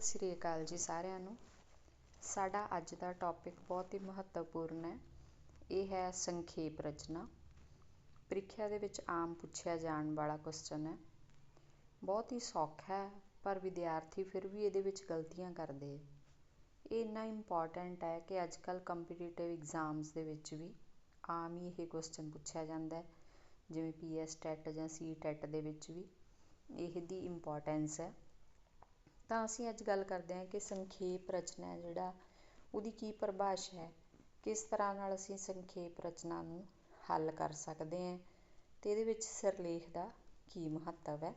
ਸਤਿ ਸ੍ਰੀ ਅਕਾਲ ਜੀ ਸਾਰਿਆਂ ਨੂੰ। ਸਾਡਾ ਅੱਜ ਦਾ ਟੌਪਿਕ ਬਹੁਤ ਹੀ ਮਹੱਤਵਪੂਰਨ ਹੈ। ਇਹ ਹੈ ਸੰਖੇਪ ਰਚਨਾ। ਪ੍ਰੀਖਿਆ ਦੇ ਵਿੱਚ ਆਮ ਪੁੱਛਿਆ ਜਾਣ ਵਾਲਾ ਕੁਐਸਚਨ ਹੈ। ਬਹੁਤ ਹੀ ਸੌਖਾ ਹੈ, ਪਰ ਵਿਦਿਆਰਥੀ ਫਿਰ ਵੀ ਇਹਦੇ ਵਿੱਚ ਗਲਤੀਆਂ ਕਰਦੇ ਇਹ ਇੰਨਾ ਇੰਪੋਰਟੈਂਟ ਹੈ ਕਿ ਅੱਜ ਕੱਲ੍ਹ ਕੰਪੀਟੀਟਿਵ ਐਗਜ਼ਾਮਸ ਦੇ ਵਿੱਚ ਵੀ ਆਮ ਹੀ ਇਹ ਕੁਐਸਚਨ ਪੁੱਛਿਆ ਜਾਂਦਾ ਹੈ। ਜਿਵੇਂ ਪੀ ਐਸ ਟੈਟ ਜਾਂ ਸੀ ਟੈਟ ਦੇ ਵਿੱਚ ਵੀ। ਇਹਦੀ ਇੰਪੋਰਟੈਂਸ ਹੈ। ਤਾਂ ਅਸੀਂ ਅੱਜ ਗੱਲ ਕਰਦੇ ਹਾਂ ਕਿ ਸੰਖੇਪ ਰਚਨਾ ਜਿਹੜਾ, ਉਹਦੀ ਕੀ ਪਰਿਭਾਸ਼ਾ ਹੈ, ਕਿਸ ਤਰ੍ਹਾਂ ਨਾਲ ਅਸੀਂ ਸੰਖੇਪ ਰਚਨਾ ਨੂੰ ਹੱਲ ਕਰ ਸਕਦੇ ਹਾਂ ਅਤੇ ਇਹਦੇ ਵਿੱਚ ਸਿਰਲੇਖ ਦਾ ਕੀ ਮਹੱਤਵ ਹੈ।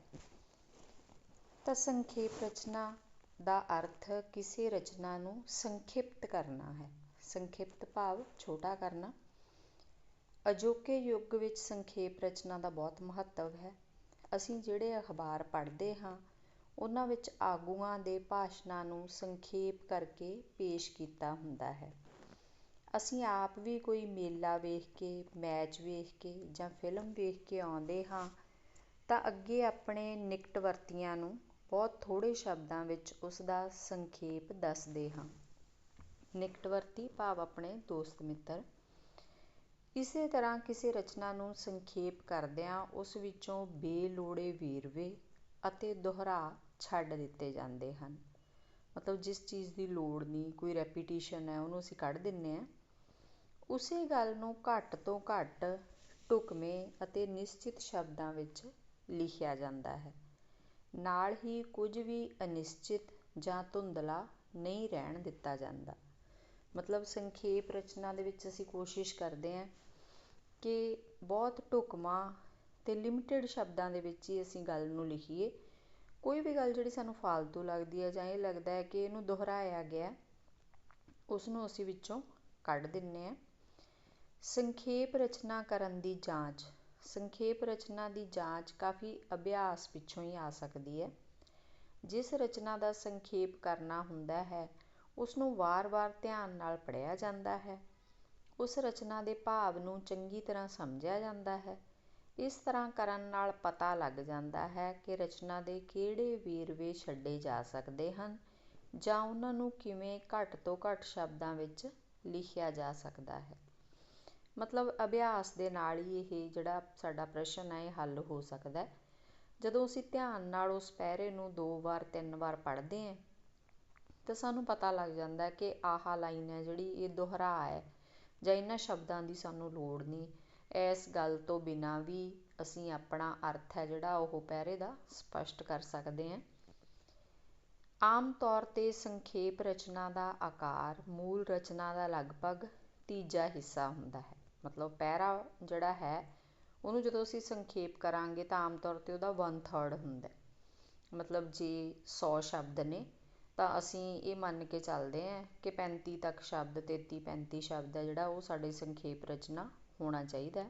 ਤਾਂ ਸੰਖੇਪ ਰਚਨਾ ਦਾ ਅਰਥ ਕਿਸੇ ਰਚਨਾ ਨੂੰ ਸੰਖਿਪਤ ਕਰਨਾ ਹੈ, ਸੰਖਿਪਤ ਭਾਵ ਛੋਟਾ ਕਰਨਾ। ਅਜੋਕੇ ਯੁੱਗ ਵਿੱਚ ਸੰਖੇਪ ਰਚਨਾ ਦਾ ਬਹੁਤ ਮਹੱਤਵ ਹੈ। ਅਸੀਂ ਜਿਹੜੇ ਅਖਬਾਰ ਪੜ੍ਹਦੇ ਹਾਂ ਉਹਨਾਂ ਵਿੱਚ ਆਗੂਆਂ ਦੇ ਭਾਸ਼ਣਾਂ ਨੂੰ ਸੰਖੇਪ ਕਰਕੇ ਪੇਸ਼ ਕੀਤਾ ਹੁੰਦਾ ਹੈ। ਅਸੀਂ ਆਪ ਵੀ ਕੋਈ ਮੇਲਾ ਵੇਖ ਕੇ, ਮੈਚ ਵੇਖ ਕੇ ਜਾਂ ਫਿਲਮ ਵੇਖ ਕੇ ਆਉਂਦੇ ਹਾਂ, ਤਾਂ ਅੱਗੇ ਆਪਣੇ ਨਿਕਟਵਰਤੀਆਂ ਨੂੰ ਬਹੁਤ ਥੋੜ੍ਹੇ ਸ਼ਬਦਾਂ ਵਿੱਚ ਉਸ ਦਾ ਸੰਖੇਪ ਦੱਸਦੇ ਹਾਂ। ਨਿਕਟਵਰਤੀ ਭਾਵ ਆਪਣੇ ਦੋਸਤ ਮਿੱਤਰ। ਇਸੇ ਤਰ੍ਹਾਂ ਕਿਸੇ ਰਚਨਾ ਨੂੰ ਸੰਖੇਪ ਕਰਦਿਆਂ ਉਸ ਵਿੱਚੋਂ ਬੇਲੋੜੇ ਵੇਰਵੇ ਅਤੇ ਦੁਹਰਾ ਛੱਡ ਦਿੱਤੇ ਜਾਂਦੇ ਹਨ। ਮਤਲਬ ਜਿਸ ਚੀਜ਼ ਦੀ ਲੋੜ ਨਹੀਂ, ਕੋਈ ਰੈਪੀਟੀਸ਼ਨ ਹੈ, ਉਹਨੂੰ ਅਸੀਂ ਕੱਢ ਦਿੰਦੇ ਹਾਂ। ਉਸੇ ਗੱਲ ਨੂੰ ਘੱਟ ਤੋਂ ਘੱਟ ਢੁਕਵੇਂ ਅਤੇ ਨਿਸ਼ਚਿਤ ਸ਼ਬਦਾਂ ਵਿੱਚ ਲਿਖਿਆ ਜਾਂਦਾ ਹੈ। ਨਾਲ ਹੀ ਕੁਝ ਵੀ ਅਨਿਸ਼ਚਿਤ ਜਾਂ ਧੁੰਦਲਾ ਨਹੀਂ ਰਹਿਣ ਦਿੱਤਾ ਜਾਂਦਾ। ਮਤਲਬ ਸੰਖੇਪ ਰਚਨਾ ਦੇ ਵਿੱਚ ਅਸੀਂ ਕੋਸ਼ਿਸ਼ ਕਰਦੇ ਹਾਂ ਕਿ ਬਹੁਤ ਢੁਕਵਾਂ ਅਤੇ ਲਿਮਟਿਡ ਸ਼ਬਦਾਂ ਦੇ ਵਿੱਚ ਹੀ ਅਸੀਂ ਗੱਲ ਨੂੰ ਲਿਖੀਏ। ਕੋਈ ਵੀ ਗੱਲ ਜਿਹੜੀ ਸਾਨੂੰ ਫਾਲਤੂ ਲੱਗਦੀ ਹੈ ਜਾਂ ਇਹ ਲੱਗਦਾ ਹੈ ਕਿ ਇਹਨੂੰ ਦੁਹਰਾਇਆ ਗਿਆ ਉਸ ਨੂੰ ਅਸੀਂ ਵਿੱਚੋਂ ਕੱਢ ਦਿੰਦੇ ਹਾਂ। ਸੰਖੇਪ ਰਚਨਾ ਕਰਨ ਦੀ ਜਾਂਚ। ਸੰਖੇਪ ਰਚਨਾ ਦੀ ਜਾਂਚ ਕਾਫੀ ਅਭਿਆਸ ਪਿੱਛੋਂ ਹੀ ਆ ਸਕਦੀ ਹੈ। ਜਿਸ ਰਚਨਾ ਦਾ ਸੰਖੇਪ ਕਰਨਾ ਹੁੰਦਾ ਹੈ ਉਸ ਨੂੰ ਵਾਰ-ਵਾਰ ਧਿਆਨ ਨਾਲ ਪੜ੍ਹਿਆ ਜਾਂਦਾ ਹੈ। ਉਸ ਰਚਨਾ ਦੇ ਭਾਵ ਨੂੰ ਚੰਗੀ ਤਰ੍ਹਾਂ ਸਮਝਿਆ ਜਾਂਦਾ ਹੈ। ਇਸ ਤਰ੍ਹਾਂ ਕਰਨ ਨਾਲ ਪਤਾ ਲੱਗ ਜਾਂਦਾ ਹੈ ਕਿ ਰਚਨਾ ਦੇ ਕਿਹੜੇ ਵੇਰਵੇ ਛੱਡੇ ਜਾ ਸਕਦੇ ਹਨ ਜਾਂ ਉਹਨਾਂ ਨੂੰ ਕਿਵੇਂ ਘੱਟ ਤੋਂ ਘੱਟ ਸ਼ਬਦਾਂ ਵਿੱਚ ਲਿਖਿਆ ਜਾ ਸਕਦਾ ਹੈ। ਮਤਲਬ ਅਭਿਆਸ ਦੇ ਨਾਲ ਹੀ ਇਹ ਜਿਹੜਾ ਸਾਡਾ ਪ੍ਰਸ਼ਨ ਹੈ, ਇਹ ਹੱਲ ਹੋ ਸਕਦਾ ਜਦੋਂ ਅਸੀਂ ਧਿਆਨ ਨਾਲ ਉਸ ਪੈਰੇ ਨੂੰ ਦੋ ਵਾਰ, ਤਿੰਨ ਵਾਰ ਪੜ੍ਹਦੇ ਹਾਂ, ਤਾਂ ਸਾਨੂੰ ਪਤਾ ਲੱਗ ਜਾਂਦਾ ਕਿ ਆਹ ਲਾਈਨ ਹੈ ਜਿਹੜੀ, ਇਹ ਦੁਹਰਾ ਹੈ ਜਾਂ ਇਹਨਾਂ ਸ਼ਬਦਾਂ ਦੀ ਸਾਨੂੰ ਲੋੜ ਨਹੀਂ। ਇਸ ਗੱਲ ਤੋਂ ਬਿਨਾਂ ਵੀ ਅਸੀਂ ਆਪਣਾ ਅਰਥ ਹੈ ਜਿਹੜਾ ਉਹ ਪਹਿਰੇ ਦਾ ਸਪਸ਼ਟ ਕਰ ਸਕਦੇ ਹਾਂ। ਆਮ ਤੌਰ ਤੇ ਸੰਖੇਪ ਰਚਨਾ ਦਾ ਆਕਾਰ ਮੂਲ ਰਚਨਾ ਦਾ ਲਗਭਗ ਤੀਜਾ ਹਿੱਸਾ ਹੁੰਦਾ ਹੈ। ਮਤਲਬ ਪਹਿਰਾ ਜਿਹੜਾ ਹੈ, ਉਹਨੂੰ ਜਦੋਂ ਅਸੀਂ ਸੰਖੇਪ ਕਰਾਂਗੇ ਤਾਂ ਆਮ ਤੌਰ ਤੇ ਉਹਦਾ 1/3 ਹੁੰਦਾ ਮਤਲਬ ਜੇ 100 ਸ਼ਬਦ ਨੇ, ਤਾਂ ਅਸੀਂ ਇਹ ਮੰਨ ਕੇ ਚੱਲਦੇ ਹਾਂ ਕਿ 35 ਤੱਕ ਸ਼ਬਦ 33 35 ਸ਼ਬਦ ਹੈ ਜਿਹੜਾ ਉਹ ਸਾਡੀ ਸੰਖੇਪ ਰਚਨਾ ਹੋਣਾ ਚਾਹੀਦਾ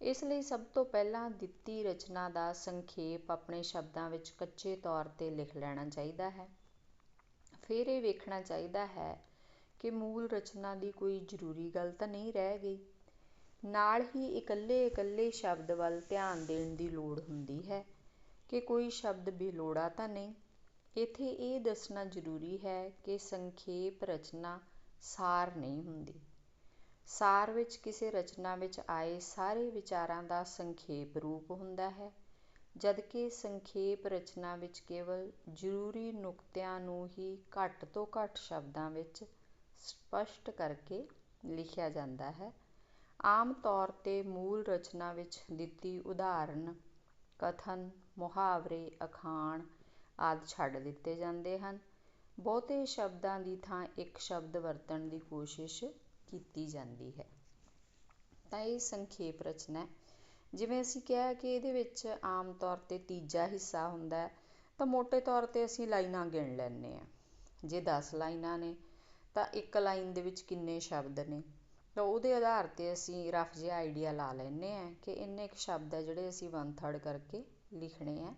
ਇਸ ਲਈ ਸਭ ਤੋਂ ਪਹਿਲਾਂ ਦਿੱਤੀ ਰਚਨਾ ਦਾ ਸੰਖੇਪ ਆਪਣੇ ਸ਼ਬਦਾਂ ਵਿੱਚ ਕੱਚੇ ਤੌਰ ਤੇ ਲਿਖ ਲੈਣਾ ਚਾਹੀਦਾ ਹੈ। ਫਿਰ ਇਹ ਵੇਖਣਾ ਚਾਹੀਦਾ ਹੈ ਕਿ ਮੂਲ ਰਚਨਾ ਦੀ ਕੋਈ ਜ਼ਰੂਰੀ ਗੱਲ ਤਾਂ ਨਹੀਂ ਰਹਿ ਗਈ। ਨਾਲ ਹੀ ਇਕੱਲੇ ਇਕੱਲੇ ਸ਼ਬਦ ਵੱਲ ਧਿਆਨ ਦੇਣ ਦੀ ਲੋੜ ਹੁੰਦੀ ਹੈ ਕਿ ਕੋਈ ਸ਼ਬਦ ਬੇਲੋੜਾ ਤਾਂ ਨਹੀਂ। ਇੱਥੇ ਇਹ ਦੱਸਣਾ ਜ਼ਰੂਰੀ ਹੈ ਕਿ ਸੰਖੇਪ ਰਚਨਾ ਸਾਰ ਨਹੀਂ ਹੁੰਦੀ। ਸਾਰ ਵਿੱਚ ਕਿਸੇ ਰਚਨਾ ਵਿੱਚ ਆਏ ਸਾਰੇ ਵਿਚਾਰਾਂ ਦਾ ਸੰਖੇਪ ਰੂਪ ਹੁੰਦਾ ਹੈ। ਜਦਕਿ ਸੰਖੇਪ ਰਚਨਾ ਵਿੱਚ ਕੇਵਲ ਜ਼ਰੂਰੀ ਨੁਕਤਿਆਂ ਨੂੰ ਹੀ ਘੱਟ ਤੋਂ ਘੱਟ ਸ਼ਬਦਾਂ ਵਿੱਚ ਸਪਸ਼ਟ ਕਰਕੇ ਲਿਖਿਆ ਜਾਂਦਾ ਹੈ, ਆਮ ਤੌਰ ਤੇ ਮੂਲ ਰਚਨਾ ਵਿੱਚ ਦਿੱਤੀ ਉਦਾਹਰਨ, ਕਥਨ, ਮੁਹਾਵਰੇ, ਅਖਾਣ ਆਦਿ ਛੱਡ ਦਿੱਤੇ ਜਾਂਦੇ ਹਨ। ਬਹੁਤੇ ਸ਼ਬਦਾਂ ਦੀ ਥਾਂ ਇੱਕ ਸ਼ਬਦ ਵਰਤਣ ਦੀ ਕੋਸ਼ਿਸ਼ ਕੀਤੀ ਜਾਂਦੀ ਹੈ। ਤਾਂ ਇਹ ਸੰਖੇਪ ਰਚਨਾ ਜਿਵੇਂ ਅਸੀਂ ਕਿਹਾ ਕਿ ਇਹਦੇ ਵਿੱਚ ਆਮ ਤੌਰ ਤੇ ਤੀਜਾ ਹਿੱਸਾ ਹੁੰਦਾ ਤਾਂ ਮੋਟੇ ਤੌਰ ਤੇ ਅਸੀਂ ਲਾਈਨਾਂ ਗਿਣ ਲੈਂਦੇ ਹਾਂ। ਜੇ 10 ਲਾਈਨਾਂ ਨੇ, ਤਾਂ ਇੱਕ ਲਾਈਨ ਦੇ ਵਿੱਚ ਕਿੰਨੇ ਸ਼ਬਦ ਨੇ? ਤਾਂ ਉਹਦੇ ਆਧਾਰ ਤੇ ਅਸੀਂ ਰਫ ਜਿਹਾ ਆਈਡੀਆ ਲਾ ਲੈਂਦੇ ਹਾਂ ਕਿ ਇੰਨੇ ਕੁ ਸ਼ਬਦ ਹੈ ਜਿਹੜੇ ਅਸੀਂ ਵੰਨ ਥਰਡ ਕਰਕੇ ਲਿਖਣੇ ਆ।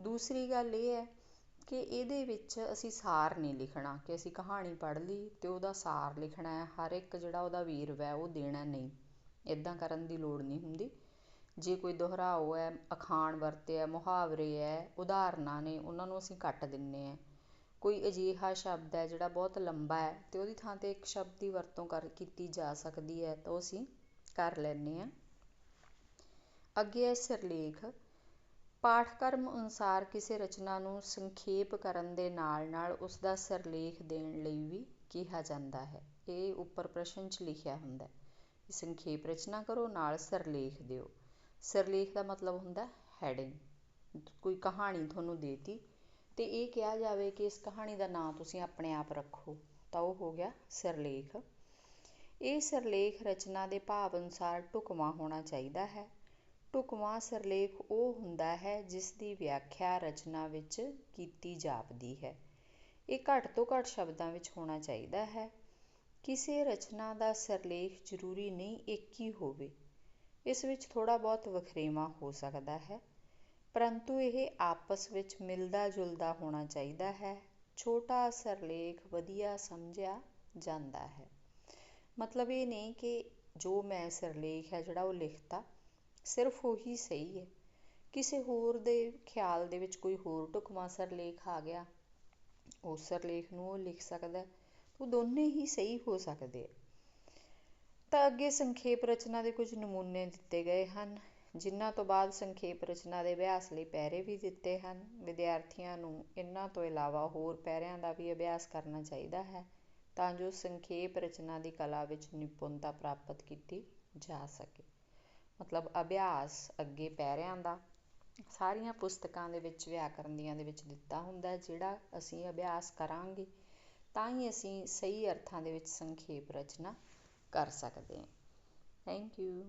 ਦੂਸਰੀ ਗੱਲ ਇਹ ਹੈ ਕਿ ਇਹਦੇ ਵਿੱਚ ਅਸੀਂ ਸਾਰ ਨਹੀਂ ਲਿਖਣਾ, ਕਿ ਅਸੀਂ ਕਹਾਣੀ ਪੜ੍ਹ ਲਈ ਅਤੇ ਉਹਦਾ ਸਾਰ ਲਿਖਣਾ ਹੈ, ਹਰ ਇੱਕ ਜਿਹੜਾ ਉਹਦਾ ਵੇਰਵਾ ਹੈ ਉਹ ਦੇਣਾ ਨਹੀਂ। ਇੱਦਾਂ ਕਰਨ ਦੀ ਲੋੜ ਨਹੀਂ ਹੁੰਦੀ। ਜੇ ਕੋਈ ਦੁਹਰਾਓ ਹੈ, ਅਖਾਣ ਵਰਤੇ ਹੈ ਮੁਹਾਵਰੇ ਹੈ, ਉਦਾਹਰਨਾਂ ਨੇ, ਉਹਨਾਂ ਨੂੰ ਅਸੀਂ ਕੱਟ ਦਿੰਦੇ ਹਾਂ। ਕੋਈ ਅਜਿਹਾ ਸ਼ਬਦ ਹੈ ਜਿਹੜਾ ਬਹੁਤ ਲੰਬਾ ਹੈ ਅਤੇ ਉਹਦੀ ਥਾਂ 'ਤੇ ਇੱਕ ਸ਼ਬਦ ਦੀ ਵਰਤੋਂ ਕਰ, ਕੀਤੀ ਜਾ ਸਕਦੀ ਹੈ, ਤਾਂ ਉਹ ਅਸੀਂ ਕਰ ਲੈਂਦੇ ਹਾਂ। ਅੱਗੇ ਹੈ ਸਿਰਲੇਖ। ਪਾਠਕ੍ਰਮ ਅਨੁਸਾਰ ਕਿਸੇ ਰਚਨਾ ਨੂੰ ਸੰਖੇਪ ਕਰਨ ਦੇ ਨਾਲ ਨਾਲ ਉਸਦਾ ਸਿਰਲੇਖ ਦੇਣ ਲਈ ਵੀ ਕਿਹਾ ਜਾਂਦਾ ਹੈ। ਇਹ ਉੱਪਰ ਪ੍ਰਸ਼ਨ 'ਚ ਲਿਖਿਆ ਹੁੰਦਾ ਸੰਖੇਪ ਰਚਨਾ ਕਰੋ, ਨਾਲ ਸਿਰਲੇਖ ਦਿਓ। ਸਿਰਲੇਖ ਦਾ ਮਤਲਬ ਹੁੰਦਾ ਹੈਡਿੰਗ। ਕੋਈ ਕਹਾਣੀ ਤੁਹਾਨੂੰ ਦੇਤੀ ਅਤੇ ਇਹ ਕਿਹਾ ਜਾਵੇ ਕਿ ਇਸ ਕਹਾਣੀ ਦਾ ਨਾਂ ਤੁਸੀਂ ਆਪਣੇ ਆਪ ਰੱਖੋ, ਤਾਂ ਉਹ ਹੋ ਗਿਆ ਸਿਰਲੇਖ। ਇਹ ਸਿਰਲੇਖ ਰਚਨਾ ਦੇ ਭਾਵ ਅਨੁਸਾਰ ਢੁਕਵਾਂ ਹੋਣਾ ਚਾਹੀਦਾ ਹੈ। ਢੁਕਵਾਂ ਸਿਰਲੇਖ ਉਹ ਹੁੰਦਾ ਹੈ ਜਿਸ ਦੀ ਵਿਆਖਿਆ ਰਚਨਾ ਵਿੱਚ ਕੀਤੀ ਜਾਪਦੀ ਹੈ। ਇਹ ਘੱਟ ਤੋਂ ਘੱਟ ਸ਼ਬਦਾਂ ਵਿੱਚ ਹੋਣਾ ਚਾਹੀਦਾ ਹੈ। ਕਿਸੇ ਰਚਨਾ ਦਾ ਸਿਰਲੇਖ ਜ਼ਰੂਰੀ ਨਹੀਂ ਇੱਕ ਹੀ ਹੋਵੇ, ਇਸ ਵਿੱਚ ਥੋੜ੍ਹਾ ਬਹੁਤ ਵਖਰੇਵਾਂ ਹੋ ਸਕਦਾ ਹੈ। ਪਰੰਤੂ ਇਹ ਆਪਸ ਵਿੱਚ ਮਿਲਦਾ ਜੁਲਦਾ ਹੋਣਾ ਚਾਹੀਦਾ ਹੈ। ਛੋਟਾ ਸਿਰਲੇਖ ਵਧੀਆ ਸਮਝਿਆ ਜਾਂਦਾ ਹੈ। ਮਤਲਬ ਇਹ ਨਹੀਂ ਕਿ ਜੋ ਮੈਂ ਸਿਰਲੇਖ ਹੈ ਜਿਹੜਾ ਉਹ ਲਿਖਤਾ ਸਿਰਫ ਉਹੀ ਸਹੀ ਹੈ। ਕਿਸੇ ਹੋਰ ਦੇ ਖਿਆਲ ਦੇ ਵਿੱਚ ਕੋਈ ਹੋਰ ਢੁਕਵਾਂ ਸਿਰਲੇਖ ਆ ਗਿਆ, ਉਸ ਸਿਰਲੇਖ ਨੂੰ ਉਹ ਲਿਖ ਸਕਦਾ ਉਹ ਦੋਨੇ ਹੀ ਸਹੀ ਹੋ ਸਕਦੇ ਤਾਂ ਅੱਗੇ ਸੰਖੇਪ ਰਚਨਾ ਦੇ ਕੁਝ ਨਮੂਨੇ ਦਿੱਤੇ ਗਏ ਹਨ, ਜਿਨ੍ਹਾਂ ਤੋਂ ਬਾਅਦ ਸੰਖੇਪ ਰਚਨਾ ਦੇ ਅਭਿਆਸ ਲਈ ਪੈਰੇ ਵੀ ਦਿੱਤੇ ਹਨ। ਵਿਦਿਆਰਥੀਆਂ ਨੂੰ ਇਹਨਾਂ ਤੋਂ ਇਲਾਵਾ ਹੋਰ ਪੈਰਿਆਂ ਦਾ ਵੀ ਅਭਿਆਸ ਕਰਨਾ ਚਾਹੀਦਾ ਹੈ, ਤਾਂ ਜੋ ਸੰਖੇਪ ਰਚਨਾ ਦੀ ਕਲਾ ਵਿੱਚ ਨਿਪੁੰਨਤਾ ਪ੍ਰਾਪਤ ਕੀਤੀ ਜਾ ਸਕੇ। ਮਤਲਬ ਅਭਿਆਸ ਅੱਗੇ ਪੈਰਿਆਂ ਦਾ, ਸਾਰੀਆਂ ਪੁਸਤਕਾਂ ਦੇ ਵਿੱਚ ਵਿਆਕਰਨ ਦੀਆਂ ਦੇ ਵਿੱਚ ਦਿੱਤਾ ਹੁੰਦਾ ਜਿਹੜਾ ਅਸੀਂ ਅਭਿਆਸ ਕਰਾਂਗੇ, ਤਾਂ ਹੀ ਅਸੀਂ ਸਹੀ ਅਰਥਾਂ ਦੇ ਵਿੱਚ ਸੰਖੇਪ ਰਚਨਾ ਕਰ ਸਕਦੇ ਹਾਂ। Thank you